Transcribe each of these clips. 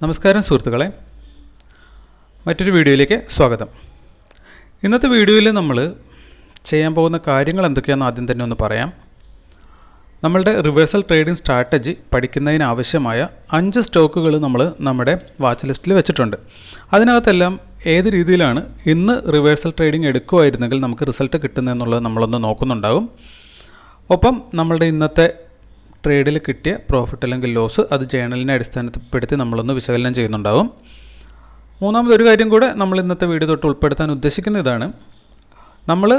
നമസ്കാരം സുഹൃത്തുക്കളെ. മറ്റൊരു വീഡിയോയിലേക്ക് സ്വാഗതം. ഇന്നത്തെ വീഡിയോയിൽ നമ്മൾ ചെയ്യാൻ പോകുന്ന കാര്യങ്ങൾ എന്തൊക്കെയാണെന്ന് ആദ്യം തന്നെ ഒന്ന് പറയാം. നമ്മളുടെ റിവേഴ്സൽ ട്രേഡിംഗ് സ്ട്രാറ്റജി പഠിക്കുന്നതിന് ആവശ്യമായ അഞ്ച് സ്റ്റോക്കുകൾ നമ്മൾ നമ്മുടെ വാച്ച് ലിസ്റ്റിൽ വെച്ചിട്ടുണ്ട്. അതിനകത്തെല്ലാം ഏത് രീതിയിലാണ് ഇന്ന് റിവേഴ്സൽ ട്രേഡിംഗ് എടുക്കുമായിരുന്നെങ്കിൽ നമുക്ക് റിസൾട്ട് കിട്ടുന്നതെന്നുള്ളത് നമ്മളൊന്ന് നോക്കുന്നുണ്ടാകും ഒപ്പം നമ്മളുടെ ഇന്നത്തെ ട്രേഡിൽ കിട്ടിയ പ്രോഫിറ്റ് അല്ലെങ്കിൽ ലോസ് അത് ജേണലിനെ അടിസ്ഥാനപ്പെടുത്തി നമ്മളൊന്ന് വിശകലനം ചെയ്യുന്നുണ്ടാവും. മൂന്നാമതൊരു കാര്യം കൂടെ നമ്മൾ ഇന്നത്തെ വീഡിയോ തൊട്ട് ഉൾപ്പെടുത്താൻ ഉദ്ദേശിക്കുന്ന ഇതാണ്. നമ്മൾ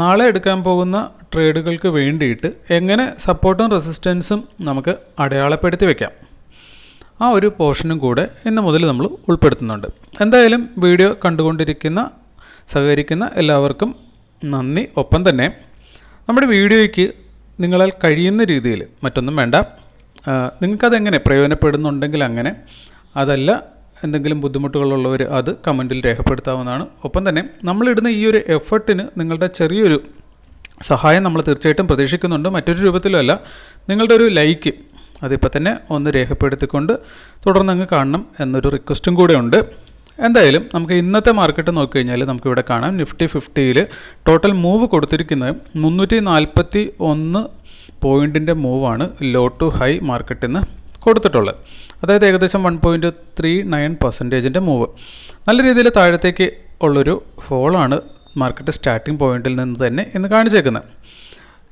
നാളെ എടുക്കാൻ പോകുന്ന ട്രേഡുകൾക്ക് വേണ്ടിയിട്ട് എങ്ങനെ സപ്പോർട്ടും റെസിസ്റ്റൻസും നമുക്ക് അടയാളപ്പെടുത്തി വെക്കാം. ആ ഒരു പോർഷനും കൂടെ ഇന്ന് മുതൽ നമ്മൾ ഉൾപ്പെടുത്തുന്നുണ്ട്. എന്തായാലും വീഡിയോ കണ്ടുകൊണ്ടിരിക്കുന്ന സഹകരിക്കുന്ന എല്ലാവർക്കും നന്ദി. ഒപ്പം തന്നെ നമ്മുടെ വീഡിയോയ്ക്ക് നിങ്ങളാൽ കഴിയുന്ന രീതിയിൽ മറ്റൊന്നും വേണ്ട. നിങ്ങൾക്കതെങ്ങനെ പ്രയോജനപ്പെടുന്നുണ്ടെങ്കിൽ അങ്ങനെ അതല്ല എന്തെങ്കിലും ബുദ്ധിമുട്ടുകളുള്ളവർ അത് കമന്റിൽ രേഖപ്പെടുത്താവുന്നതാണ്. ഒപ്പം തന്നെ നമ്മളിടുന്ന ഈ ഒരു എഫർട്ടിന് നിങ്ങളുടെ ചെറിയൊരു സഹായം നമ്മൾ തീർച്ചയായിട്ടും പ്രതീക്ഷിക്കുന്നുണ്ട്. മറ്റൊരു രൂപത്തിലുമല്ല നിങ്ങളുടെ ഒരു ലൈക്ക് അതിപ്പോൾ തന്നെ ഒന്ന് രേഖപ്പെടുത്തിക്കൊണ്ട് തുടർന്ന് അങ്ങ് കാണണം എന്നൊരു റിക്വസ്റ്റും കൂടെ ഉണ്ട്. എന്തായാലും നമുക്ക് ഇന്നത്തെ മാർക്കറ്റ് നോക്കിക്കഴിഞ്ഞാൽ നമുക്കിവിടെ കാണാം. നിഫ്റ്റി ഫിഫ്റ്റിയിൽ ടോട്ടൽ മൂവ് കൊടുത്തിരിക്കുന്നത് മുന്നൂറ്റി നാൽപ്പത്തി ഒന്ന് പോയിന്റിന്റെ മൂവാണ് ലോ ടു ഹൈ മാർക്കറ്റിൽ നിന്ന് കൊടുത്തിട്ടുള്ളത്. അതായത് ഏകദേശം വൺ പോയിന്റ് ത്രീ നയൻ പെർസെന്റേജിന്റെ മൂവ് നല്ല രീതിയിൽ താഴത്തേക്ക് ഉള്ളൊരു ഫോളാണ് മാർക്കറ്റ് സ്റ്റാർട്ടിംഗ് പോയിന്റിൽ നിന്ന് തന്നെ ഇന്ന് കാണിച്ചേക്കുന്നത്.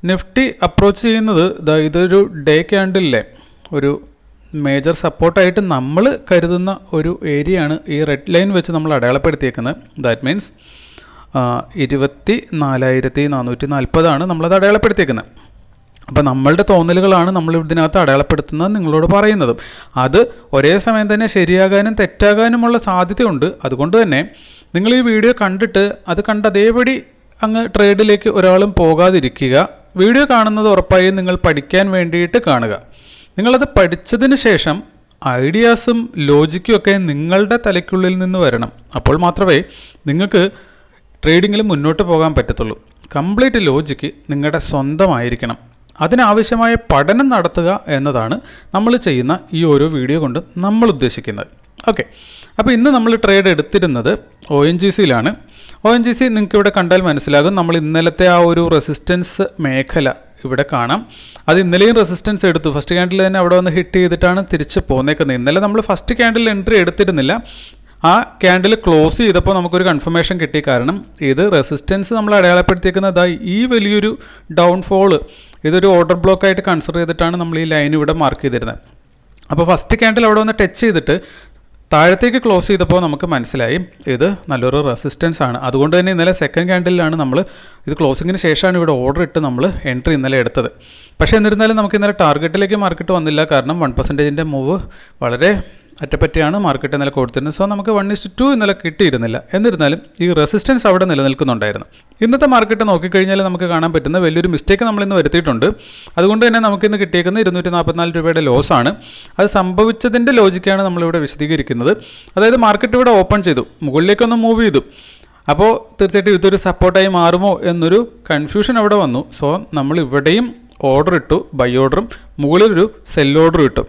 നിഫ്റ്റി അപ്രോച്ച് ചെയ്യുന്നത് ഇതൊരു ഡേ ക്യാൻഡിലെ ഒരു മേജർ സപ്പോർട്ടായിട്ട് നമ്മൾ കരുതുന്ന ഒരു ഏരിയയാണ് ഈ റെഡ് ലൈൻ വെച്ച് നമ്മൾ അടയാളപ്പെടുത്തിയേക്കുന്നത്. ദാറ്റ് മീൻസ് ഇരുപത്തി നാലായിരത്തി നാനൂറ്റി നാൽപ്പതാണ് നമ്മളത് അടയാളപ്പെടുത്തിയേക്കുന്നത്. അപ്പോൾ നമ്മളുടെ തോന്നലുകളാണ് നമ്മൾ ഇതിനകത്ത് അടയാളപ്പെടുത്തുന്നത് നിങ്ങളോട് പറയുന്നതും. അത് ഒരേ സമയം തന്നെ ശരിയാകാനും തെറ്റാകാനുമുള്ള സാധ്യതയുണ്ട്. അതുകൊണ്ട് തന്നെ നിങ്ങൾ ഈ വീഡിയോ കണ്ടിട്ട് അത് കണ്ട് അതേപടി അങ്ങ് ട്രേഡിലേക്ക് ഒരാളും പോകാതിരിക്കുക. വീഡിയോ കാണുന്നത് ഉറപ്പായും നിങ്ങൾ പഠിക്കാൻ വേണ്ടിയിട്ട് കാണുക. നിങ്ങളത് പഠിച്ചതിന് ശേഷം ഐഡിയാസും ലോജിക്കും ഒക്കെ നിങ്ങളുടെ തലയ്ക്കുള്ളിൽ നിന്ന് വരണം. അപ്പോൾ മാത്രമേ നിങ്ങൾക്ക് ട്രേഡിങ്ങിൽ മുന്നോട്ട് പോകാൻ പറ്റത്തുള്ളൂ. കംപ്ലീറ്റ് ലോജിക്ക് നിങ്ങളുടെ സ്വന്തമായിരിക്കണം. അതിനാവശ്യമായ പഠനം നടത്തുക എന്നതാണ് നമ്മൾ ചെയ്യുന്ന ഈ ഓരോ വീഡിയോ കൊണ്ട് നമ്മൾ ഉദ്ദേശിക്കുന്നത്. ഓക്കെ. അപ്പോൾ ഇന്ന് നമ്മൾ ട്രേഡ് എടുത്തിരുന്നത് ഒ എൻ ജി സിയിലാണ് ഒ എൻ ജി സി നിങ്ങൾക്ക് ഇവിടെ കണ്ടാൽ മനസ്സിലാകും. നമ്മൾ ഇന്നലത്തെ ആ ഒരു റെസിസ്റ്റൻസ് മേഖല ഇവിടെ കാണാം. അത് ഇന്നലെയും റെസിസ്റ്റൻസ് എടുത്തു. ഫസ്റ്റ് ക്യാൻഡിൽ തന്നെ അവിടെ വന്ന് ഹിറ്റ് ചെയ്തിട്ടാണ് തിരിച്ച് പോന്നേക്കുന്നത്. ഇന്നലെ നമ്മൾ ഫസ്റ്റ് ക്യാൻഡിൽ എൻട്രി എടുത്തിരുന്നില്ല. ആ ക്യാൻഡിൽ ക്ലോസ് ചെയ്തപ്പോൾ നമുക്കൊരു കൺഫർമേഷൻ കിട്ടി. കാരണം ഇത് റെസിസ്റ്റൻസ് നമ്മൾ അടയാളപ്പെടുത്തിയിരിക്കുന്നത് ഈ വലിയൊരു ഡൗൺഫോൾ ഇതൊരു ഓർഡർ ബ്ലോക്കായിട്ട് കൺസിഡർ ചെയ്തിട്ടാണ് നമ്മൾ ഈ ലൈൻ ഇവിടെ മാർക്ക് ചെയ്തിരുന്നത്. അപ്പോൾ ഫസ്റ്റ് ക്യാൻഡിൽ അവിടെ വന്ന് ടച്ച് ചെയ്തിട്ട് താഴത്തേക്ക് ക്ലോസ് ചെയ്തപ്പോൾ നമുക്ക് മനസ്സിലായി. ഇത് നല്ലൊരു റെസിസ്റ്റൻസ് ആണ്. അതുകൊണ്ട് തന്നെ ഇന്നലെ സെക്കൻഡ് ക്യാൻഡിലാണ് നമ്മൾ ഇത് ക്ലോസിങ്ങിന് ശേഷമാണ് ഇവിടെ ഓർഡർ ഇട്ട് നമ്മൾ എൻട്രി ഇന്നലെ എടുത്തത്. പക്ഷേ എന്നിരുന്നാലും നമുക്ക് ഇന്നലെ ടാർഗറ്റിലേക്ക് മാർക്കറ്റ് വന്നില്ല. കാരണം വൺ പെർസെന്റേജിന്റെ മൂവ് വളരെ അറ്റപ്പറ്റിയാണ് മാർക്കറ്റ് ഇന്നലെ കൊടുത്തിരുന്നത്. സോ നമുക്ക് വൺ ഇസ്റ്റ് ടു ഇന്നലെ കിട്ടിയിരുന്നില്ല. എന്നിരുന്നാലും ഈ റെസിസ്റ്റൻസ് അവിടെ നിലനിൽക്കുന്നുണ്ടായിരുന്നു. ഇന്നത്തെ മാർക്കറ്റ് നോക്കിക്കഴിഞ്ഞാൽ നമുക്ക് കാണാൻ പറ്റുന്ന വലിയൊരു മിസ്റ്റേക്ക് നമ്മൾ ഇന്ന് വരുത്തിയിട്ടുണ്ട്. അതുകൊണ്ട് തന്നെ നമുക്ക് ഇന്ന് കിട്ടിയേക്കുന്ന ഇരുന്നൂറ്റി നാൽപ്പത്തിനാല് രൂപയുടെ ലോസാണ് അത് സംഭവിച്ചതിന്റെ ലോജിക്കാണ് നമ്മളിവിടെ വിശദീകരിക്കുന്നത്. അതായത് മാർക്കറ്റ് ഇവിടെ ഓപ്പൺ ചെയ്തു. മുകളിലേക്കൊന്ന് മൂവ് ചെയ്തു. അപ്പോൾ തീർച്ചയായിട്ടും ഇതൊരു സപ്പോർട്ടായി മാറുമോ എന്നൊരു കൺഫ്യൂഷൻ അവിടെ വന്നു. സോ നമ്മൾ ഇവിടെയും ഓർഡർ ഇട്ടു ബൈ ഓർഡറും മുകളിലൊരു സെൽ ഓർഡർ ഇട്ടു.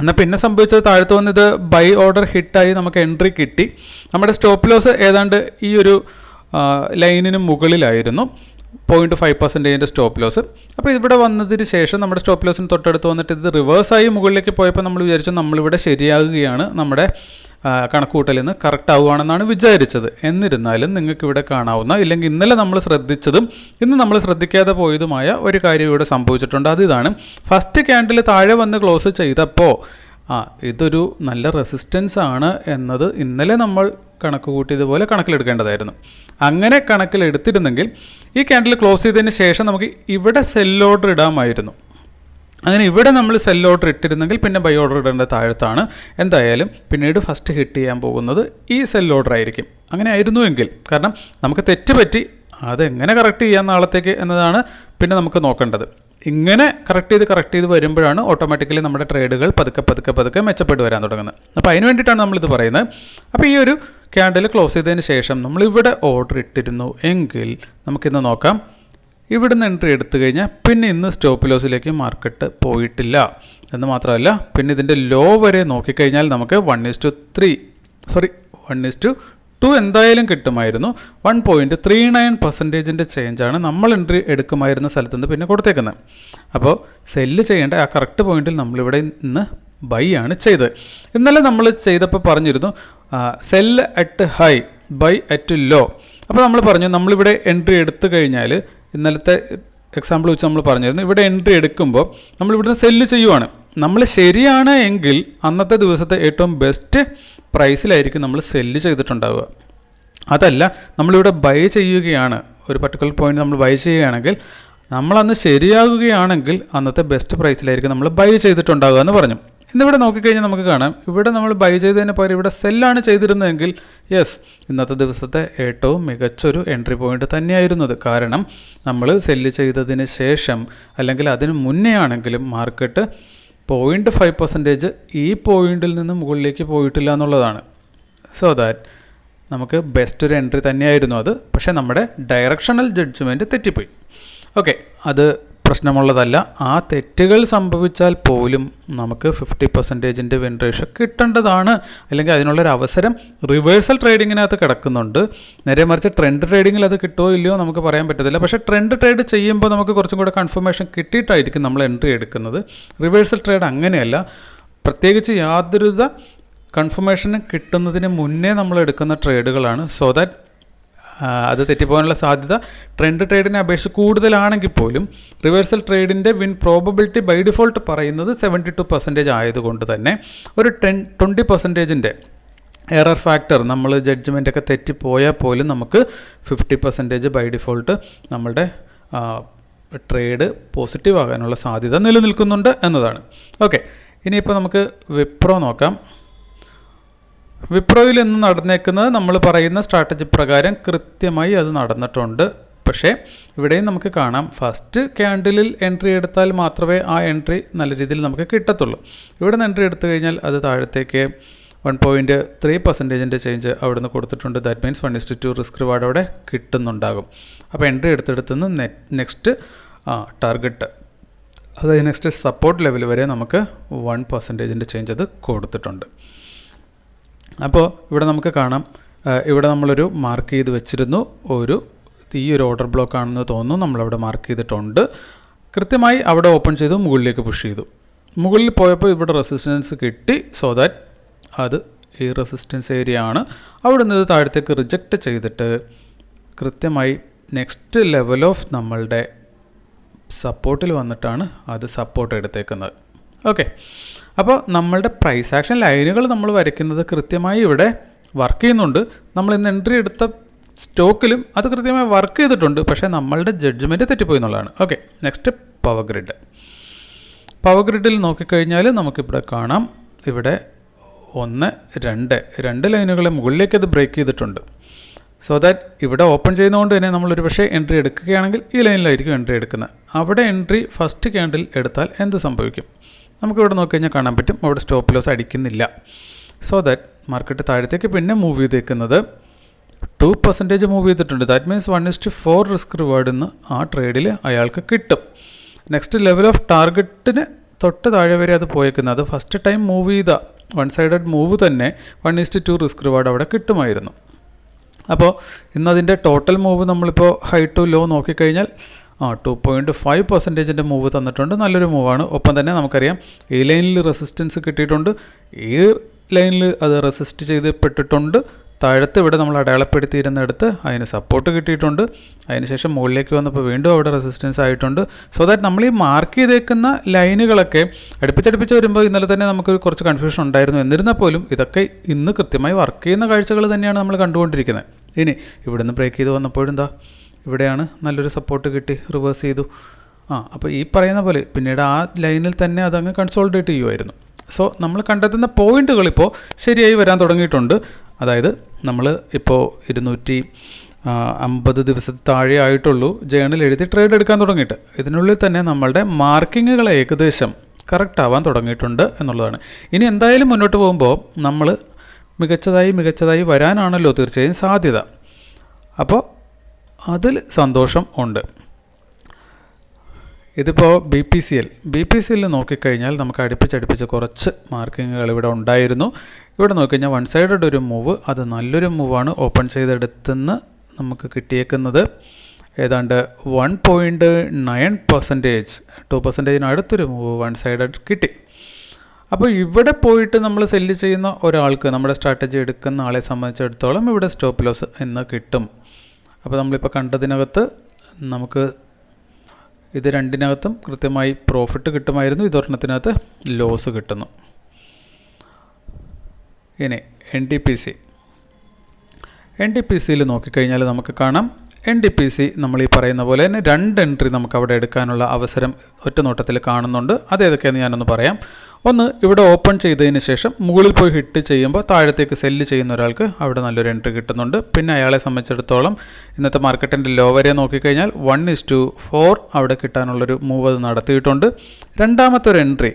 എന്നാൽ പിന്നെ സംഭവിച്ചത് താഴത്ത് വന്നത് ബൈ ഓർഡർ ഹിറ്റായി നമുക്ക് എൻട്രി കിട്ടി. നമ്മുടെ സ്റ്റോപ്പ് ലോസ് ഏതാണ്ട് ഈ ഒരു ലൈനിന് മുകളിലായിരുന്നു. പോയിന്റ് ഫൈവ് പെർസെന്റേജിന്റെ സ്റ്റോപ്പ് ലോസ്. അപ്പോൾ ഇവിടെ വന്നതിന് ശേഷം നമ്മുടെ സ്റ്റോപ്പ് ലോസിന് തൊട്ടടുത്ത് വന്നിട്ട് ഇത് റിവേഴ്സായി മുകളിലേക്ക് പോയപ്പോൾ നമ്മൾ വിചാരിച്ചു നമ്മളിവിടെ ശരിയാകുകയാണ്. നമ്മുടെ കണക്കുകൂട്ടലിൽ നിന്ന് കറക്റ്റ് ആവുകയാണെന്നാണ് വിചാരിച്ചത്. എന്നിരുന്നാലും നിങ്ങൾക്ക് ഇവിടെ കാണാവുന്ന ഇല്ലെങ്കിൽ ഇന്നലെ നമ്മൾ ശ്രദ്ധിച്ചതും ഇന്ന് നമ്മൾ ശ്രദ്ധിക്കാതെ പോയതുമായ ഒരു കാര്യം ഇവിടെ സംഭവിച്ചിട്ടുണ്ട്. അത് ഇതാണ്. ഫസ്റ്റ് ക്യാൻഡിൽ താഴെ വന്ന് ക്ലോസ് ചെയ്തപ്പോൾ ആ ഇതൊരു നല്ല റെസിസ്റ്റൻസ് ആണ് എന്നത് ഇന്നലെ നമ്മൾ കണക്ക് കൂട്ടിയതുപോലെ കണക്കിലെടുക്കേണ്ടതായിരുന്നു. അങ്ങനെ കണക്കിലെടുത്തിരുന്നെങ്കിൽ ഈ ക്യാൻഡിൽ ക്ലോസ് ചെയ്തതിന് ശേഷം നമുക്ക് ഇവിടെ സെൽ ഓർഡർ ഇടാമായിരുന്നു. അങ്ങനെ ഇവിടെ നമ്മൾ സെൽ ഓർഡർ ഇട്ടിരുന്നെങ്കിൽ പിന്നെ ബൈ ഓർഡർ ഇടേണ്ട താഴത്താണ്. എന്തായാലും പിന്നീട് ഫസ്റ്റ് ഹിറ്റ് ചെയ്യാൻ പോകുന്നത് ഈ സെൽ ഓർഡർ ആയിരിക്കും. അങ്ങനെ ആയിരുന്നുവെങ്കിൽ കാരണം നമുക്ക് തെറ്റ് പറ്റി. അതെങ്ങനെ കറക്റ്റ് ചെയ്യാൻ നാളത്തേക്ക് എന്നതാണ് പിന്നെ നമുക്ക് നോക്കേണ്ടത്. ഇങ്ങനെ കറക്റ്റ് ചെയ്ത് കറക്റ്റ് ചെയ്ത് വരുമ്പോഴാണ് ഓട്ടോമാറ്റിക്കലി നമ്മുടെ ട്രേഡുകൾ പതുക്കെ പതുക്കെ പതുക്കെ മെച്ചപ്പെട്ട് വരാൻ തുടങ്ങുന്നത്. അപ്പോൾ അതിന് വേണ്ടിയിട്ടാണ് നമ്മളിത് പറയുന്നത്. അപ്പോൾ ഈ ഒരു ക്യാൻഡിൽ ക്ലോസ് ചെയ്തതിന് ശേഷം നമ്മളിവിടെ ഓർഡർ ഇട്ടിരുന്നു എങ്കിൽ നമുക്കിന്ന് നോക്കാം. ഇവിടുന്ന് എൻട്രി എടുത്തു കഴിഞ്ഞാൽ പിന്നെ ഇന്ന് സ്റ്റോപ്പ് ലോസിലേക്ക് മാർക്കറ്റ് പോയിട്ടില്ല. എന്ന് മാത്രമല്ല പിന്നെ ഇതിന്റെ ലോ വരെ നോക്കിക്കഴിഞ്ഞാൽ നമുക്ക് one is to three sorry one is to two എന്തായാലും കിട്ടുമായിരുന്നു. വൺ പോയിന്റ് ത്രീ നയൻ പെർസെന്റേജിന്റെ ചേഞ്ചാണ് നമ്മൾ എൻട്രി എടുക്കുമായിരുന്ന സ്ഥലത്ത് നിന്ന് പിന്നെ കൊടുത്തേക്കുന്നത്. അപ്പോൾ സെല്ല് ചെയ്യേണ്ട ആ കറക്റ്റ് പോയിന്റിൽ നമ്മളിവിടെ നിന്ന് ബൈ ആണ് ചെയ്തത്. ഇന്നലെ നമ്മൾ ചെയ്തപ്പോൾ പറഞ്ഞിരുന്നു sell at high buy at low അപ്പോൾ നമ്മൾ പറഞ്ഞു നമ്മളിവിടെ എൻട്രി എടുത്തു കഴിഞ്ഞാൽ ഇന്നലത്തെ എക്സാമ്പിൾ വെച്ച് നമ്മൾ പറഞ്ഞിരുന്നു. ഇവിടെ എൻട്രി എടുക്കുമ്പോൾ നമ്മൾ ഇവിടുന്ന് സെല്ല് ചെയ്യുവാണ്. നമ്മൾ ശരിയാണ് എങ്കിൽ അന്നത്തെ ദിവസത്തെ ഏറ്റവും ബെസ്റ്റ് പ്രൈസിലായിരിക്കും നമ്മൾ സെല്ല് ചെയ്തിട്ടുണ്ടാവുക. അതല്ല നമ്മളിവിടെ ബൈ ചെയ്യുകയാണ്. ഒരു പർട്ടിക്കുലർ പോയിന്റ് നമ്മൾ ബൈ ചെയ്യുകയാണെങ്കിൽ നമ്മളന്ന് ശരിയാകുകയാണെങ്കിൽ അന്നത്തെ ബെസ്റ്റ് പ്രൈസിലായിരിക്കും നമ്മൾ ബൈ ചെയ്തിട്ടുണ്ടാവുക എന്ന് പറഞ്ഞു. ഇന്നിവിടെ നോക്കിക്കഴിഞ്ഞാൽ നമുക്ക് കാണാം. ഇവിടെ നമ്മൾ ബൈ ചെയ്തതിന് പകരം ഇവിടെ സെല്ലാണ് ചെയ്തിരുന്നതെങ്കിൽ യെസ് ഇന്നത്തെ ദിവസത്തെ ഏറ്റവും മികച്ചൊരു എൻട്രി പോയിന്റ് തന്നെയായിരുന്നത് കാരണം നമ്മൾ സെല്ല് ചെയ്തതിന് ശേഷം അല്ലെങ്കിൽ അതിന് മുന്നേ ആണെങ്കിലും മാർക്കറ്റ് പോയിന്റ് ഫൈവ് പെർസെന്റേജ് ഈ പോയിന്റിൽ നിന്ന് മുകളിലേക്ക് പോയിട്ടില്ല എന്നുള്ളതാണ്. സോ ദാറ്റ് നമുക്ക് ബെസ്റ്റ് ഒരു എൻട്രി തന്നെയായിരുന്നു അത്. പക്ഷേ നമ്മുടെ ഡയറക്ഷണൽ ജഡ്ജ്മെന്റ് തെറ്റിപ്പോയി. ഓക്കെ അത് പ്രശ്നമുള്ളതല്ല. ആ തെറ്റുകൾ സംഭവിച്ചാൽ പോലും നമുക്ക് ഫിഫ്റ്റി പെർസെന്റേജിന്റെ വിൻ റേഷ്യോ കിട്ടേണ്ടതാണ്. അല്ലെങ്കിൽ അതിനുള്ളൊരു അവസരം റിവേഴ്സൽ ട്രേഡിങ്ങിനകത്ത് കിടക്കുന്നുണ്ട്. നേരെ മറിച്ച് ട്രെൻഡ് ട്രേഡിങ്ങിൽ അത് കിട്ടുമോ ഇല്ലയോ നമുക്ക് പറയാൻ പറ്റത്തില്ല. പക്ഷേ ട്രെൻഡ് ട്രേഡ് ചെയ്യുമ്പോൾ നമുക്ക് കുറച്ചും കൂടെ കൺഫർമേഷൻ കിട്ടിയിട്ടായിരിക്കും നമ്മൾ എൻട്രി എടുക്കുന്നത്. റിവേഴ്സൽ ട്രേഡ് അങ്ങനെയല്ല. പ്രത്യേകിച്ച് യാതൊരുവിധ കൺഫർമേഷൻ കിട്ടുന്നതിന് മുന്നേ നമ്മൾ എടുക്കുന്ന ട്രേഡുകളാണ് സോ ദാറ്റ് അത് തെറ്റിപ്പോകാനുള്ള സാധ്യത. ട്രെൻഡ് ട്രേഡിനെ അപേക്ഷിച്ച് കൂടുതലാണെങ്കിൽ പോലും റിവേഴ്സൽ ട്രേഡിന്റെ വിൻ പ്രോബബിലിറ്റി ബൈ ഡിഫോൾട്ട് പറയുന്നത് സെവന്റി ടു പെർസെന്റേജ് ആയതുകൊണ്ട് തന്നെ ഒരു ടെൻ ട്വന്റി പെർസെന്റേജിന്റെ എറർ ഫാക്ടർ നമ്മൾ ജഡ്ജ്മെന്റ് ഒക്കെ തെറ്റിപ്പോയാൽ പോലും നമുക്ക് ഫിഫ്റ്റി പെർസെന്റേജ് ബൈ ഡിഫോൾട്ട് നമ്മളുടെ ട്രേഡ് പോസിറ്റീവ് ആകാനുള്ള സാധ്യത നിലനിൽക്കുന്നുണ്ട് എന്നതാണ്. ഓക്കെ ഇനിയിപ്പോൾ നമുക്ക് വിപ്രോ നോക്കാം. വിപ്രോയിൽ ഇന്ന് നടന്നേക്കുന്നത് നമ്മൾ പറയുന്ന സ്ട്രാറ്റജി പ്രകാരം കൃത്യമായി അത് നടന്നിട്ടുണ്ട്. പക്ഷേ ഇവിടെയും നമുക്ക് കാണാം. ഫസ്റ്റ് ക്യാൻഡിലിൽ എൻട്രി എടുത്താൽ മാത്രമേ ആ എൻട്രി നല്ല രീതിയിൽ നമുക്ക് കിട്ടത്തുള്ളൂ. ഇവിടെ നിന്ന് എൻട്രി എടുത്തു കഴിഞ്ഞാൽ അത് താഴത്തേക്ക് വൺ പോയിന്റ് ത്രീ പെർസെന്റേജിന്റെ ചേഞ്ച് അവിടെ നിന്ന് കൊടുത്തിട്ടുണ്ട്. That means one is to two risk reward അവിടെ കിട്ടുന്നുണ്ടാകും. അപ്പോൾ എൻട്രി എടുത്തെടുത്തുനിന്ന് നെ നെക്സ്റ്റ് ടാർഗറ്റ് അതായത് നെക്സ്റ്റ് സപ്പോർട്ട് ലെവൽ വരെ നമുക്ക് വൺ പെർസെന്റേജിന്റെ ചേഞ്ച് അത് കൊടുത്തിട്ടുണ്ട്. അപ്പോൾ ഇവിടെ നമുക്ക് കാണാം ഇവിടെ നമ്മളൊരു മാർക്ക് ചെയ്ത് വെച്ചിരുന്നു. ഒരു ഈ ഒരു ഓർഡർ ബ്ലോക്ക് ആണെന്ന് തോന്നുന്നു. നമ്മളവിടെ മാർക്ക് ചെയ്തിട്ടുണ്ട്. കൃത്യമായി അവിടെ ഓപ്പൺ ചെയ്തു മുകളിലേക്ക് പുഷ് ചെയ്തു. മുകളിൽ പോയപ്പോൾ ഇവിടെ റെസിസ്റ്റൻസ് കിട്ടി സോ ദാറ്റ് അത് ഈ റെസിസ്റ്റൻസ് ഏരിയ ആണ്. അവിടെ നിന്ന് താഴത്തേക്ക് റിജക്റ്റ് ചെയ്തിട്ട് കൃത്യമായി നെക്സ്റ്റ് ലെവൽ ഓഫ് നമ്മളുടെ സപ്പോർട്ടിൽ വന്നിട്ടാണ് അത് സപ്പോർട്ട് എടുത്തേക്കുന്നത്. ഓക്കെ അപ്പോൾ നമ്മളുടെ പ്രൈസ് ആക്ഷൻ ലൈനുകൾ നമ്മൾ വരയ്ക്കുന്നത് കൃത്യമായി ഇവിടെ വർക്ക് ചെയ്യുന്നുണ്ട്. നമ്മൾ ഇന്ന് എൻട്രി എടുത്ത സ്റ്റോക്കിലും അത് കൃത്യമായി വർക്ക് ചെയ്തിട്ടുണ്ട്. പക്ഷേ നമ്മളുടെ ജഡ്ജ്മെന്റ് തെറ്റിപ്പോയി എന്നുള്ളതാണ്. Okay next power grid power ഗ്രിഡിൽ നോക്കിക്കഴിഞ്ഞാൽ നമുക്കിവിടെ കാണാം. ഇവിടെ ഒന്ന് രണ്ട് രണ്ട് ലൈനുകളെ മുകളിലേക്ക് അത് ബ്രേക്ക് ചെയ്തിട്ടുണ്ട്. സോ ദാറ്റ് ഇവിടെ ഓപ്പൺ ചെയ്യുന്നതുകൊണ്ട് തന്നെ നമ്മളൊരു പക്ഷേ എൻട്രി എടുക്കുകയാണെങ്കിൽ ഈ ലൈനിലായിരിക്കും എൻട്രി എടുക്കുന്നത്. അവിടെ എൻട്രി ഫസ്റ്റ് ക്യാൻഡിൽ എടുത്താൽ എന്ത് സംഭവിക്കും? നമുക്കിവിടെ നോക്കിക്കഴിഞ്ഞാൽ കാണാൻ പറ്റും. അവിടെ സ്റ്റോപ്പ് ലോസ് അടിക്കുന്നില്ല. സോ ദാറ്റ് മാർക്കറ്റ് താഴത്തേക്ക് പിന്നെ മൂവ് ചെയ്തേക്കുന്നത്. ടു പെർസെന്റേജ് മൂവ് ചെയ്തിട്ടുണ്ട്. That means one is to four risk reward എന്ന് ആ ട്രേഡിൽ അയാൾക്ക് കിട്ടും. നെക്സ്റ്റ് ലെവൽ ഓഫ് ടാർഗറ്റിന് തൊട്ട് താഴെ വരെ അത് പോയേക്കുന്നത്. അത് ഫസ്റ്റ് ടൈം മൂവ് ചെയ്ത വൺ സൈഡഡ് മൂവ് തന്നെ one is to two risk reward അവിടെ കിട്ടുമായിരുന്നു. അപ്പോൾ ഇന്നതിന്റെ ടോട്ടൽ മൂവ് നമ്മളിപ്പോൾ ഹൈ ടു ലോ നോക്കിക്കഴിഞ്ഞാൽ ആ ടു പോയിന്റ് ഫൈവ് പെർസെന്റേജിന്റെ മൂവ് തന്നിട്ടുണ്ട്. നല്ലൊരു മൂവാണ് ഒപ്പം തന്നെ നമുക്കറിയാം ഈ ലൈനിൽ റെസിസ്റ്റൻസ് കിട്ടിയിട്ടുണ്ട്. ഈ ലൈനിൽ അത് റെസിസ്റ്റ് ചെയ്ത് പെട്ടിട്ടുണ്ട്. താഴത്ത് ഇവിടെ നമ്മൾ അടയാളപ്പെടുത്തിയിരുന്നിടത്ത് അതിന് സപ്പോർട്ട് കിട്ടിയിട്ടുണ്ട്. അതിനുശേഷം മുകളിലേക്ക് വന്നപ്പോൾ വീണ്ടും അവിടെ റെസിസ്റ്റൻസ് ആയിട്ടുണ്ട്. സോ ദാറ്റ് നമ്മൾ ഈ മാർക്ക് ചെയ്തേക്കുന്ന ലൈനുകളൊക്കെ അടുപ്പിച്ചടുപ്പിച്ച് വരുമ്പോൾ ഇന്നലെ തന്നെ നമുക്ക് കുറച്ച് കൺഫ്യൂഷൻ ഉണ്ടായിരുന്നു. എന്നിരുന്നാൽ പോലും ഇതൊക്കെ ഇന്ന് കൃത്യമായി വർക്ക് ചെയ്യുന്ന കാഴ്ചകൾ തന്നെയാണ് നമ്മൾ കണ്ടുകൊണ്ടിരിക്കുന്നത്. ഇനി ഇവിടുന്ന് ബ്രേക്ക് ചെയ്ത് വന്നപ്പോഴെന്താ? ഇവിടെയാണ് നല്ലൊരു സപ്പോർട്ട് കിട്ടി റിവേഴ്സ് ചെയ്തു. ആ അപ്പോൾ ഈ പറയുന്ന പോലെ പിന്നീട് ആ ലൈനിൽ തന്നെ അതങ്ങ് കൺസോൾട്ടേറ്റ് ചെയ്യുമായിരുന്നു സോ നമ്മൾ കണ്ടെത്തുന്ന പോയിന്റുകൾ ഇപ്പോൾ ശരിയായി വരാൻ തുടങ്ങിയിട്ടുണ്ട്. അതായത് നമ്മൾ ഇപ്പോൾ ഇരുന്നൂറ്റി അമ്പത് ദിവസത്തെ താഴെ ആയിട്ടുള്ളൂ ജേണൽ എഴുതി ട്രേഡ് എടുക്കാൻ തുടങ്ങിയിട്ട്. ഇതിനുള്ളിൽ തന്നെ നമ്മളുടെ മാർക്കിങ്ങുകൾ ഏകദേശം കറക്റ്റ് ആവാൻ തുടങ്ങിയിട്ടുണ്ട് എന്നുള്ളതാണ്. ഇനി എന്തായാലും മുന്നോട്ട് പോകുമ്പോൾ നമ്മൾ മികച്ചതായി മികച്ചതായി വരാനാണല്ലോ തീർച്ചയായും സാധ്യത. അപ്പോൾ അതിൽ സന്തോഷം ഉണ്ട്. ഇതിപ്പോൾ B P C L B P C എല്ലിൽ നോക്കിക്കഴിഞ്ഞാൽ നമുക്ക് അടുപ്പിച്ചടുപ്പിച്ച് കുറച്ച് മാർക്കിങ്ങുകൾ ഇവിടെ ഉണ്ടായിരുന്നു. ഇവിടെ നോക്കിക്കഴിഞ്ഞാൽ വൺ സൈഡഡ് ഒരു മൂവ് അത് നല്ലൊരു മൂവാണ് ഓപ്പൺ ചെയ്തെടുത്തുനിന്ന് നമുക്ക് കിട്ടിയേക്കുന്നത്. ഏതാണ്ട് one point nine percentage two പെർസെന്റേജിന് അടുത്തൊരു മൂവ് വൺ സൈഡഡ് കിട്ടി. അപ്പോൾ ഇവിടെ പോയിട്ട് നമ്മൾ സെല്ല് ചെയ്യുന്ന ഒരാൾക്ക് നമ്മുടെ സ്ട്രാറ്റജി എടുക്കുന്ന ആളെ സംബന്ധിച്ചിടത്തോളം ഇവിടെ സ്റ്റോപ്പ് ലോസ് എന്ന് കിട്ടും. അപ്പോൾ നമ്മളിപ്പോൾ കണ്ടതിനകത്ത് നമുക്ക് ഇത് രണ്ടിനകത്തും കൃത്യമായി പ്രോഫിറ്റ് കിട്ടുമായിരുന്നു. ഇതൊരെണ്ണത്തിനകത്ത് ലോസ് കിട്ടുന്നു. ഇനി N D P C N D P സിയിൽ നോക്കിക്കഴിഞ്ഞാൽ നമുക്ക് കാണാം. എൻ ഡി പി സി നമ്മൾ ഈ പറയുന്ന പോലെ തന്നെ രണ്ട് എൻട്രി നമുക്ക് അവിടെ എടുക്കാനുള്ള അവസരം ഒറ്റ നോട്ടത്തിൽ കാണുന്നുണ്ട്. അത് ഞാനൊന്ന് പറയാം. ഒന്ന് ഇവിടെ ഓപ്പൺ ചെയ്തതിന് ശേഷം മുകളിൽ പോയി ഹിറ്റ് ചെയ്യുമ്പോൾ താഴത്തേക്ക് സെല്ല് ചെയ്യുന്ന ഒരാൾക്ക് അവിടെ നല്ലൊരു എൻട്രി കിട്ടുന്നുണ്ട്. പിന്നെ അയാളെ സംബന്ധിച്ചിടത്തോളം ഇന്നത്തെ മാർക്കറ്റിന്റെ ലോ വരെ നോക്കിക്കഴിഞ്ഞാൽ വൺ ഇസ് ടു ഫോർ അവിടെ കിട്ടാനുള്ളൊരു മൂവ് അത് നടത്തിയിട്ടുണ്ട്. രണ്ടാമത്തെ ഒരു എൻട്രി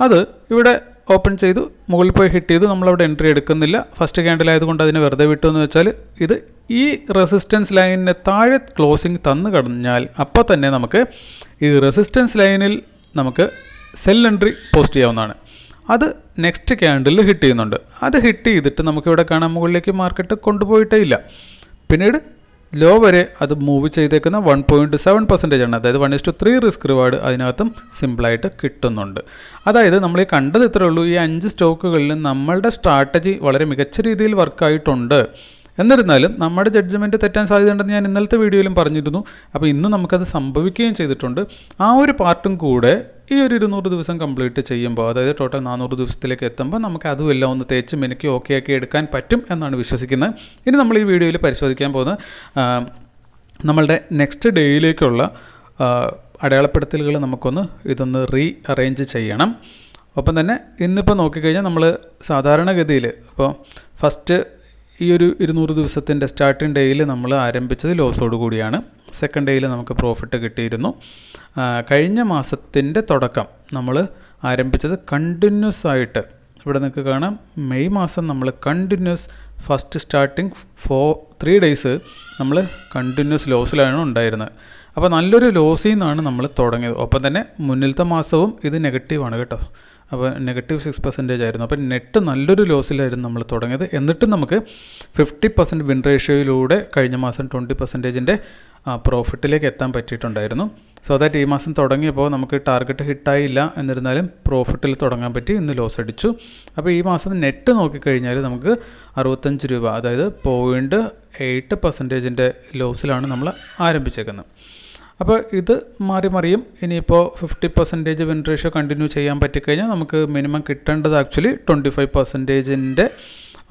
അത് ഇവിടെ ഓപ്പൺ ചെയ്തു മുകളിൽ പോയി ഹിറ്റ് ചെയ്തു നമ്മളവിടെ എൻട്രി എടുക്കുന്നില്ല. ഫസ്റ്റ് ക്യാൻഡിൽ ആയതുകൊണ്ട് അതിനെ വെറുതെ വിട്ടു എന്ന് വെച്ചാൽ ഇത് ഈ റെസിസ്റ്റൻസ് ലൈനിന് താഴെ ക്ലോസിംഗ് തന്നു കഴിഞ്ഞാൽ അപ്പോൾ തന്നെ നമുക്ക് ഈ റെസിസ്റ്റൻസ് ലൈനിൽ നമുക്ക് സെൽ എൻട്രി പോസ്റ്റ് ചെയ്യാവുന്നതാണ്. അത് നെക്സ്റ്റ് ക്യാൻഡിൽ ഹിറ്റ് ചെയ്യുന്നുണ്ട്. അത് ഹിറ്റ് ചെയ്തിട്ട് നമുക്കിവിടെ കാണാൻ മുകളിലേക്ക് മാർക്കറ്റ് കൊണ്ടുപോയിട്ടേ ഇല്ല. പിന്നീട് ലോ വരെ അത് മൂവ് ചെയ്തേക്കുന്ന വൺ പോയിന്റ് സെവൻ പെർസെന്റേജ് ആണ്. അതായത് one is to three risk reward അതിനകത്തും സിമ്പിളായിട്ട് കിട്ടുന്നുണ്ട്. അതായത് നമ്മൾ ഈ കണ്ടത് ഇത്രയേ ഉള്ളൂ ഈ അഞ്ച് സ്റ്റോക്കുകളിൽ നമ്മളുടെ സ്ട്രാറ്റജി വളരെ മികച്ച രീതിയിൽ വർക്കായിട്ടുണ്ട് എന്നിരുന്നാലും നമ്മുടെ ജഡ്ജ്മെന്റ് തെറ്റാൻ സാധ്യതയുണ്ടെന്ന് ഞാൻ ഇന്നലത്തെ വീഡിയോയിലും പറഞ്ഞിരുന്നു. അപ്പോൾ ഇന്ന് നമുക്കത് സംഭവിക്കുകയും ചെയ്തിട്ടുണ്ട്. ആ ഒരു പാർട്ടും കൂടെ ഈ ഒരു ഇരുന്നൂറ് ദിവസം കംപ്ലീറ്റ് ചെയ്യുമ്പോൾ അതായത് ടോട്ടൽ നാനൂറ് ദിവസത്തിലേക്ക് എത്തുമ്പോൾ നമുക്ക് അതും എല്ലാം ഒന്ന് തേച്ച് മെനക്കി ഓക്കെ ആക്കി എടുക്കാൻ പറ്റും എന്നാണ് വിശ്വസിക്കുന്നത്. ഇനി നമ്മൾ ഈ വീഡിയോയിൽ പരിശോധിക്കാൻ പോകുന്നത് നമ്മളുടെ നെക്സ്റ്റ് ഡേയിലേക്കുള്ള അടയാളപ്പെടുത്തലുകൾ നമുക്കൊന്ന് ഇതൊന്ന് റീ അറേഞ്ച് ചെയ്യണം. ഒപ്പം തന്നെ ഇന്നിപ്പോൾ നോക്കിക്കഴിഞ്ഞാൽ നമ്മൾ സാധാരണഗതിയിൽ ഇപ്പോൾ ഫസ്റ്റ് ഈ ഒരു ഇരുന്നൂറ് ദിവസത്തിന്റെ സ്റ്റാർട്ടിംഗ് ഡേയിൽ നമ്മൾ ആരംഭിച്ചത് ലോസോട് കൂടിയാണ്. സെക്കൻഡ് ഡേയിൽ നമുക്ക് പ്രോഫിറ്റ് കിട്ടിയിരുന്നു. കഴിഞ്ഞ മാസത്തിന്റെ തുടക്കം നമ്മൾ ആരംഭിച്ചത് കണ്ടിന്യൂസ് ആയിട്ട്. ഇവിടെ നിങ്ങൾക്ക് കാണാം. മെയ് മാസം നമ്മൾ continues first starting for three days നമ്മൾ കണ്ടിന്യൂസ് ലോസിലാണ് ഉണ്ടായിരുന്നത്. അപ്പോൾ നല്ലൊരു ലോസിൽ നിന്നാണ് നമ്മൾ തുടങ്ങിയത്. ഒപ്പം തന്നെ മുന്നിലത്തെ മാസവും ഇത് നെഗറ്റീവാണ് കേട്ടോ. അപ്പോൾ നെഗറ്റീവ് സിക്സ് പെർസെന്റേജ് ആയിരുന്നു. അപ്പോൾ നെറ്റ് നല്ലൊരു ലോസിലായിരുന്നു നമ്മൾ തുടങ്ങിയത്. എന്നിട്ടും നമുക്ക് ഫിഫ്റ്റി പെർസെന്റ് വിൻ റേഷ്യോയിലൂടെ കഴിഞ്ഞ മാസം ട്വന്റി പെർസെന്റേജിന്റെ പ്രോഫിറ്റിലേക്ക് എത്താൻ പറ്റിയിട്ടുണ്ടായിരുന്നു. സോ ദാറ്റ് ഈ മാസം തുടങ്ങിയപ്പോൾ നമുക്ക് ടാർഗറ്റ് ഹിറ്റായില്ല എന്നിരുന്നാലും പ്രോഫിറ്റിൽ തുടങ്ങാൻ പറ്റി. ഇന്ന് ലോസ് അടിച്ചു. അപ്പോൾ ഈ മാസം നെറ്റ് നോക്കിക്കഴിഞ്ഞാൽ നമുക്ക് അറുപത്തഞ്ച് രൂപ അതായത് പോയിന്റ് എയ്റ്റ് പെർസെന്റേജിന്റെ ലോസിലാണ് നമ്മൾ ആരംഭിച്ചേക്കുന്നത്. അപ്പോൾ ഇത് മാറി മറിയും ഇനിയിപ്പോൾ fifty percentage win ratio continue ചെയ്യാൻ പറ്റിക്കഴിഞ്ഞാൽ നമുക്ക് മിനിമം കിട്ടേണ്ടത് ആക്ച്വലി ട്വന്റി ഫൈവ് പെർസെന്റേജിന്റെ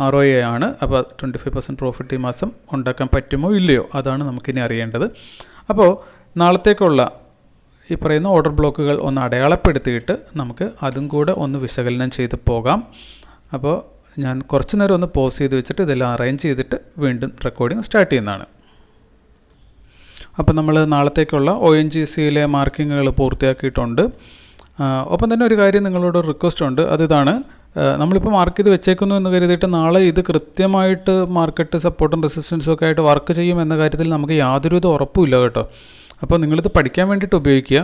ആർ ഒ എ ആണ്. അപ്പോൾ ട്വന്റി ഫൈവ് പെർസെന്റ് പ്രോഫിറ്റ് ഈ മാസം ഉണ്ടാക്കാൻ പറ്റുമോ ഇല്ലയോ അതാണ് നമുക്കിനി അറിയേണ്ടത്. അപ്പോൾ നാളത്തേക്കുള്ള ഈ പറയുന്ന ഓർഡർ ബ്ലോക്കുകൾ ഒന്ന് അടയാളപ്പെടുത്തിയിട്ട് നമുക്ക് അതും കൂടെ ഒന്ന് വിശകലനം ചെയ്ത് പോകാം. അപ്പോൾ ഞാൻ കുറച്ച് നേരം ഒന്ന് പോസ് ചെയ്ത് വെച്ചിട്ട് ഇതെല്ലാം അറേഞ്ച് ചെയ്തിട്ട് വീണ്ടും റെക്കോർഡിംഗ് സ്റ്റാർട്ട് ചെയ്യുന്നതാണ്. അപ്പോൾ നമ്മൾ നാളത്തേക്കുള്ള ഒ എൻ ജി സിയിലെ മാർക്കിങ്ങുകൾ പൂർത്തിയാക്കിയിട്ടുണ്ട്. ഒപ്പം തന്നെ ഒരു കാര്യം നിങ്ങളോട് റിക്വസ്റ്റ് ഉണ്ട് അതിതാണ് നമ്മളിപ്പോൾ മാർക്ക് ചെയ്ത് വെച്ചേക്കുന്നു എന്ന് കരുതിയിട്ട് നാളെ ഇത് കൃത്യമായിട്ട് മാർക്കറ്റ് സപ്പോർട്ടും റെസിസ്റ്റൻസും ഒക്കെ ആയിട്ട് വർക്ക് ചെയ്യും എന്ന കാര്യത്തിൽ നമുക്ക് യാതൊരുവിധ ഉറപ്പുമില്ല കേട്ടോ. അപ്പോൾ നിങ്ങളിത് പഠിക്കാൻ വേണ്ടിയിട്ട് ഉപയോഗിക്കുക.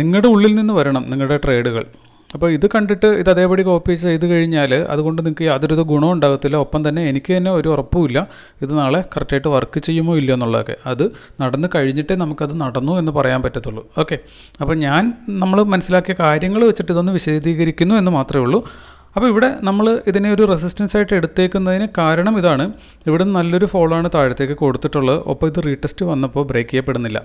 നിങ്ങളുടെ ഉള്ളിൽ നിന്ന് വരണം നിങ്ങളുടെ ട്രേഡുകൾ. അപ്പോൾ ഇത് കണ്ടിട്ട് ഇത് അതേപടി കോപ്പി ചെയ്ത് കഴിഞ്ഞാൽ അതുകൊണ്ട് നിങ്ങൾക്ക് യാതൊരു ഗുണവും ഉണ്ടാകത്തില്ല. ഒപ്പം തന്നെ എനിക്ക് തന്നെ ഒരു ഉറപ്പുമില്ല. ഇത് നാളെ കറക്റ്റായിട്ട് വർക്ക് ചെയ്യുമോ ഇല്ലയോ എന്നുള്ളതൊക്കെ. അത് നടന്ന് കഴിഞ്ഞിട്ടേ നമുക്കത് നടന്നു എന്ന് പറയാൻ പറ്റത്തുള്ളൂ. ഓക്കെ അപ്പോൾ ഞാൻ നമ്മൾ മനസ്സിലാക്കിയ കാര്യങ്ങൾ വെച്ചിട്ട് ഇതൊന്ന് വിശദീകരിക്കുന്നു എന്ന് മാത്രമേ ഉള്ളൂ. അപ്പോൾ ഇവിടെ നമ്മൾ ഇതിനെ ഒരു റെസിസ്റ്റൻസ് ആയിട്ട് എടുത്തേക്കുന്നതിന് കാരണം ഇതാണ്. ഇവിടെ നല്ലൊരു ഫോളാണ് താഴത്തേക്ക് കൊടുത്തിട്ടുള്ളത്. ഒപ്പം ഇത് റീടെസ്റ്റ് വന്നപ്പോൾ ബ്രേക്ക് ചെയ്യപ്പെടുന്നില്ല.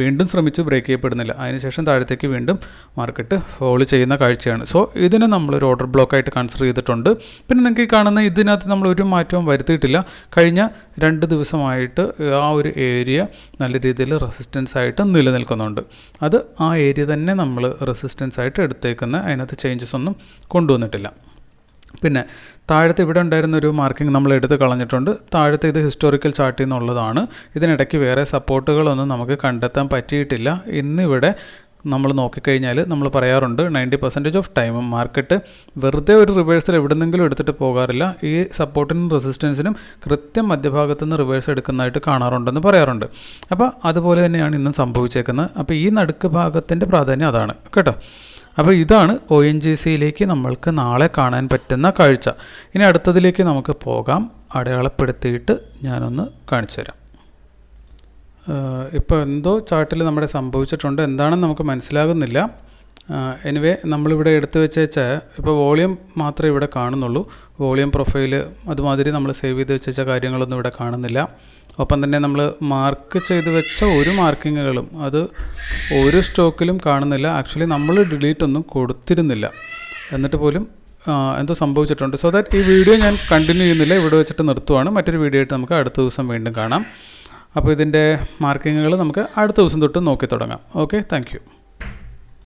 വീണ്ടും ശ്രമിച്ച് ബ്രേക്ക് ചെയ്യപ്പെടുന്നില്ല. അതിനുശേഷം താഴത്തേക്ക് വീണ്ടും മാർക്കറ്റ് ഫോൾ ചെയ്യുന്ന കാഴ്ചയാണ്. സോ ഇതിനെ നമ്മളൊരു ഓർഡർ ബ്ലോക്കായിട്ട് കൺസിഡർ ചെയ്തിട്ടുണ്ട്. പിന്നെ നിങ്ങൾക്ക് ഈ കാണുന്ന ഇതിനകത്ത് നമ്മൾ ഒരു മാറ്റവും വരുത്തിയിട്ടില്ല. കഴിഞ്ഞ രണ്ട് ദിവസമായിട്ട് ആ ഒരു ഏരിയ നല്ല രീതിയിൽ റെസിസ്റ്റൻസ് ആയിട്ട് നിലനിൽക്കുന്നുണ്ട്. അത് ആ ഏരിയ തന്നെ നമ്മൾ റെസിസ്റ്റൻസ് ആയിട്ട് എടുത്തേക്കുന്ന അതിനകത്ത് ചേഞ്ചസ് ഒന്നും കൊണ്ടുവന്നിട്ടില്ല. പിന്നെ താഴത്തെ ഇവിടെ ഉണ്ടായിരുന്ന ഒരു മാർക്കിംഗ് നമ്മൾ എടുത്ത് കളഞ്ഞിട്ടുണ്ട്. താഴത്തെ ഇത് ഹിസ്റ്റോറിക്കൽ ചാർട്ടിൽ നിന്നുള്ളതാണ് ഇതിനിടയ്ക്ക് വേറെ സപ്പോർട്ടുകളൊന്നും നമുക്ക് കണ്ടെത്താൻ പറ്റിയിട്ടില്ല. ഇന്നിവിടെ നമ്മൾ നോക്കിക്കഴിഞ്ഞാൽ നമ്മൾ പറയാറുണ്ട് ninety percentage of time market വെറുതെ ഒരു റിവേഴ്സൽ എവിടെന്നെങ്കിലും എടുത്തിട്ട് പോകാറില്ല. ഈ സപ്പോർട്ടിനും റെസിസ്റ്റൻസിനും കൃത്യം മധ്യഭാഗത്ത് നിന്ന് റിവേഴ്സ് എടുക്കുന്നതായിട്ട് കാണാറുണ്ടെന്ന് പറയാറുണ്ട്. അപ്പോൾ അതുപോലെ തന്നെയാണ് ഇന്നും സംഭവിച്ചേക്കുന്നത്. അപ്പോൾ ഈ നടുക്ക് ഭാഗത്തിന്റെ പ്രാധാന്യം അതാണ്. കേട്ടോ? അപ്പോൾ ഇതാണ് ഒ എൻ ജി സിയിലേക്ക് നമ്മൾക്ക് നാളെ കാണാൻ പറ്റുന്ന കാഴ്ച. ഇനി അടുത്തതിലേക്ക് നമുക്ക് പോകാം. അടയാളപ്പെടുത്തിയിട്ട് ഞാനൊന്ന് കാണിച്ചു തരാം. ഇപ്പോൾ എന്തോ ചാർട്ടിൽ നമ്മുടെ സംഭവിച്ചിട്ടുണ്ട്. എന്താണെന്ന് നമുക്ക് മനസ്സിലാകുന്നില്ല. എനിവേ നമ്മളിവിടെ എടുത്തു വെച്ചേച്ച ഇപ്പോൾ വോളിയം മാത്രമേ ഇവിടെ കാണുന്നുള്ളൂ. വോളിയം പ്രൊഫൈൽ അതുമാതിരി നമ്മൾ സേവ് ചെയ്ത് വെച്ച കാര്യങ്ങളൊന്നും ഇവിടെ കാണുന്നില്ല. ഒപ്പം തന്നെ നമ്മൾ മാർക്ക് ചെയ്ത് വെച്ച ഒരു മാർക്കിങ്ങുകളും അത് ഒരു സ്റ്റോക്കിലും കാണുന്നില്ല. ആക്ച്വലി നമ്മൾ ഡിലീറ്റ് ഒന്നും കൊടുത്തിരുന്നില്ല. എന്നിട്ട് പോലും എന്തോ സംഭവിച്ചിട്ടുണ്ട്. സോ ദാറ്റ് ഈ വീഡിയോ ഞാൻ കണ്ടിന്യൂ ചെയ്യുന്നില്ല. ഇവിടെ വെച്ചിട്ട് നിർത്തുവാണ്. മറ്റൊരു വീഡിയോ ആയിട്ട് നമുക്ക് അടുത്ത ദിവസം വീണ്ടും കാണാം. അപ്പോൾ ഇതിന്റെ മാർക്കിങ്ങുകൾ നമുക്ക് അടുത്ത ദിവസം തൊട്ട് നോക്കി തുടങ്ങാം. Okay thank